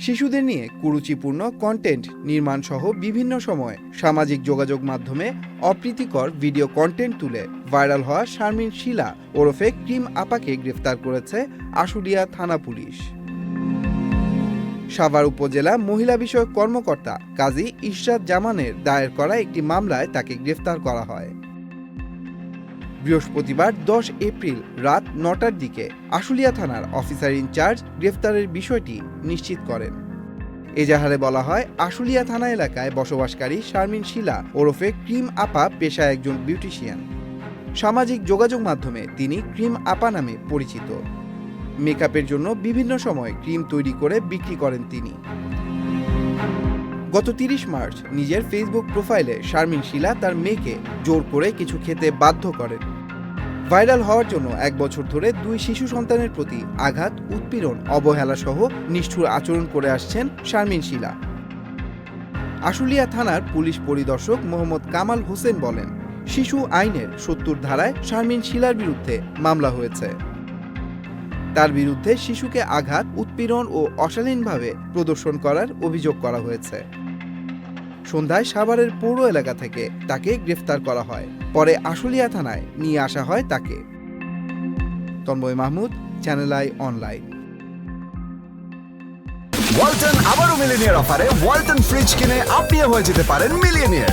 শিশুদের নিয়ে কুরুচিপূর্ণ কন্টেন্ট নির্মাণ সহ বিভিন্ন সময় সামাজিক যোগাযোগ মাধ্যমে অপ্রীতিকর ভিডিও কন্টেন্ট তুলে ভাইরাল হওয়া শারমিন শিলা ওরফে ক্রিম আপাকে গ্রেফতার করেছে আশুলিয়া থানা পুলিশ। সাভার উপজেলা মহিলা বিষয়ক কর্মকর্তা কাজী ইশরাত জামানের দায়ের করা একটি মামলায় তাকে গ্রেফতার করা হয়। বৃহস্পতিবার দশ এপ্রিল রাত নটার দিকে আশুলিয়া থানার অফিসার ইনচার্জ গ্রেফতারের বিষয়টি নিশ্চিত করেন। এজাহারে বলা হয়, আশুলিয়া থানা এলাকায় বসবাসকারী শারমিন শিলা ওরফে ক্রিম আপা পেশায় একজন বিউটিশিয়ান। সামাজিক যোগাযোগ মাধ্যমে তিনি ক্রিম আপা নামে পরিচিত। মেকআপের জন্য বিভিন্ন সময় ক্রিম তৈরি করে বিক্রি করেন তিনি। গত তিরিশ মার্চ নিজের ফেসবুক প্রোফাইলে শারমিন শিলা তার মেয়েকে জোর করে কিছু খেতে বাধ্য করেন। ভাইরাল হওয়ার জন্য এক বছর ধরে দুই শিশু সন্তানের প্রতি আঘাত, উৎপীড়ন, অবহেলা সহ নিষ্ঠুর আচরণ করে আসছেন শারমিন শিলা। আশুলিয়া থানার পুলিশ পরিদর্শক মোহাম্মদ কামাল হোসেন বলেন, শিশু আইনের সত্তর ধারায় শারমিন শিলার বিরুদ্ধে মামলা হয়েছে। তার বিরুদ্ধে শিশুকে আঘাত, উৎপীড়ন ও অশালীনভাবে প্রদর্শন করার অভিযোগ করা হয়েছে। সন্ধ্যায় সাভারের পৌর এলাকা থেকে তাকে গ্রেফতার করা হয়। পরে আশুলিয়া থানায় নিয়ে আসা হয় তাকে। Tanmoy Mahmud channel I online Walton আবারও মিলিনিয়ার অফারে ওয়ালটন ফ্রিজ কিনে আপনিও হয়ে যেতে পারেন মিলিয়নিয়ার।